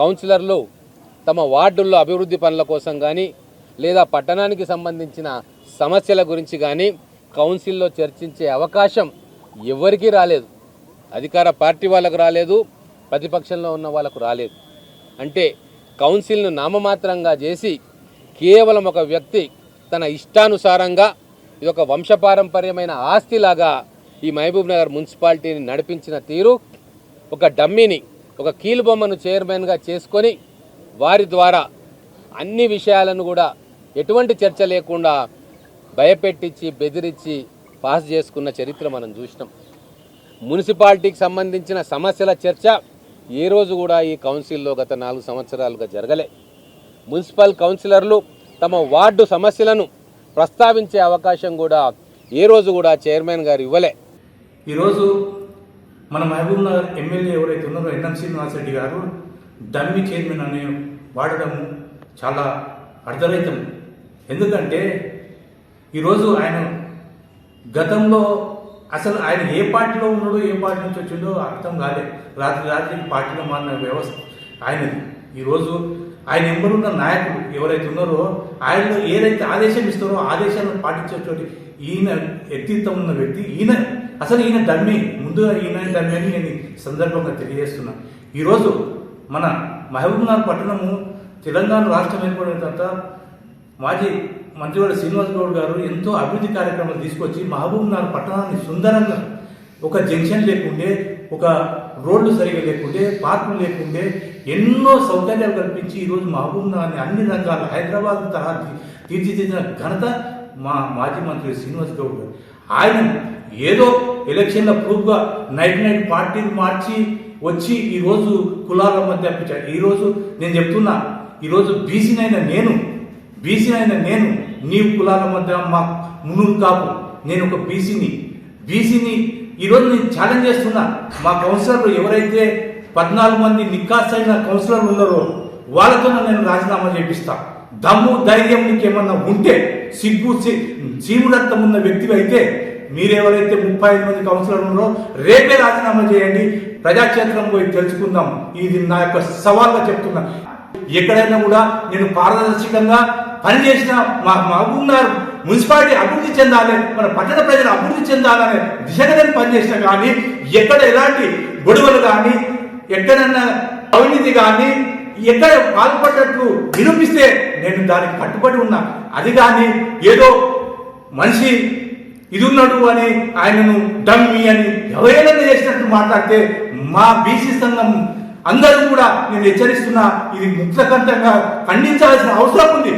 కౌన్సిలర్లు తమ వార్డుల్లో అభివృద్ధి పనుల కోసం కానీ లేదా పట్టణానికి సంబంధించిన సమస్యల గురించి కానీ కౌన్సిల్లో చర్చించే అవకాశం ఎవరికీ రాలేదు. అధికార పార్టీ వాళ్ళకు రాలేదు ప్రతిపక్షంలో ఉన్న వాళ్ళకు రాలేదు. అంటే కౌన్సిల్ను నామమాత్రంగా చేసి కేవలం ఒక వ్యక్తి తన ఇష్టానుసారంగా ఇది ఒక వంశపారంపర్యమైన ఆస్తిలాగా ఈ మహబూబ్ నగర్ మున్సిపాలిటీని నడిపించిన తీరు ఒక డమ్మీని ఒక కీలుబొమ్మను చైర్మన్గా చేసుకొని వారి ద్వారా అన్ని విషయాలను కూడా ఎటువంటి చర్చ లేకుండా భయపెట్టించి బెదిరించి పాస్ చేసుకున్న చరిత్ర మనం చూసినాం. మున్సిపాలిటీకి సంబంధించిన సమస్యల చర్చ ఏ రోజు కూడా ఈ కౌన్సిల్లో గత నాలుగు సంవత్సరాలుగా జరగలే. మున్సిపల్ కౌన్సిలర్లు తమ వార్డు సమస్యలను ప్రస్తావించే అవకాశం కూడా ఏ రోజు కూడా చైర్మన్ గారు ఇవ్వలే. ఈరోజు మన మహబూబ్ నగర్ ఎమ్మెల్యే ఎవరైతే ఉన్నారో ఎన్ఎం శ్రీనివాసరెడ్డి గారు డమ్మి చైర్మన్ అనే వాడడం చాలా అర్ధరహితం ఎందుకంటే ఈరోజు ఆయన గతంలో అసలు ఆయన ఏ పార్టీలో ఉన్నాడో ఏ పార్టీ నుంచి వచ్చిండో అర్థం కాలేదు. రాత్రి రాత్రి పార్టీలో మారిన వ్యవస్థ ఆయనది. ఈరోజు ఆయన ఎంబరున్న నాయకులు ఎవరైతే ఉన్నారో ఆయనలో ఏదైతే ఆదేశం ఇస్తారో ఆదేశాలను పాటించేటువంటి ఈయన వ్యక్తిత్వం ఉన్న వ్యక్తి ఈయన. అసలు ఈయన డమ్మి ముందుగా ఈయన డమ్మి అని నేను సందర్భంగా తెలియజేస్తున్నా. ఈరోజు మన మహబూబ్నగర్ పట్టణము తెలంగాణ రాష్ట్రం ఏర్పడిన తర్వాత మాజీ మంత్రివాడు శ్రీనివాస్ గౌడ్ గారు ఎంతో అభివృద్ధి కార్యక్రమాలు తీసుకొచ్చి మహబూబ్నగర్ పట్టణాన్ని సుందరంగా ఒక జంక్షన్ లేకుండే ఒక రోడ్లు సరిగా లేకుండే పార్కులు లేకుండే ఎన్నో సౌకర్యాలు కల్పించి ఈరోజు మహబూబ్నగర్ని అన్ని రంగాలు హైదరాబాద్ తరహా తీర్చిదిద్దిన ఘనత మా మాజీ మంత్రి శ్రీనివాస్ గౌడ్ గారు. ఆయన ఏదో ఎలక్షన్ల ప్రూఫ్గా నైట్ నైట్ పార్టీలు మార్చి వచ్చి ఈరోజు కులాల మధ్య అప్పించాడు ఈరోజు నేను చెప్తున్నా ఈరోజు బీసీనైన నేను బీసీనైన నేను నీవు కులాల మధ్య మా మునులు కాపు నేను ఒక బీసీని బీసీని ఈరోజు నేను ఛాలెంజ్ చేస్తున్నా. మా కౌన్సిలర్లు ఎవరైతే పద్నాలుగు మంది నిక్కాస్ అయిన కౌన్సిలర్లు ఉన్నారో వాళ్ళతో నేను రాజీనామా చేపిస్తా. దమ్ము ధైర్యం నీకేమన్నా ఉంటే సిగ్గు సి- ఉన్న వ్యక్తి అయితే మీరెవరైతే ముప్పై ఐదు మంది కౌన్సిలర్ ఉన్నారో రేపే రాజీనామా చేయండి. ప్రజాక్షేత్రం పోయి తెలుసుకుందాం. ఇది నా యొక్క సవాల్గా చెప్తున్నా. ఎక్కడైనా కూడా నేను పారదర్శకంగా పనిచేసిన మా మహబూబ్నగర్ మున్సిపాలిటీ అభివృద్ధి చెందాలి మన పట్టణ ప్రజలు అభివృద్ధి చెందాలనే దిశగా నేను పనిచేసిన కానీ ఎక్కడ ఎలాంటి గొడవలు కానీ ఎక్కడన్నా అవినీతి కానీ ఎక్కడ పాల్పడ్డట్లు నిరూపిస్తే నేను దానికి కట్టుబడి ఉన్నా. అది కానీ ఏదో మనిషి ఇది ఉన్నాడు అని ఆయనను డమ్మి అని ఎవరైనా చేసినట్టు మాట్లాడితే మా బీసీ సంఘం అందరూ కూడా నేను హెచ్చరిస్తున్నా ఇది ముక్తకంతంగా ఖండించాల్సిన అవసరం ఉంది.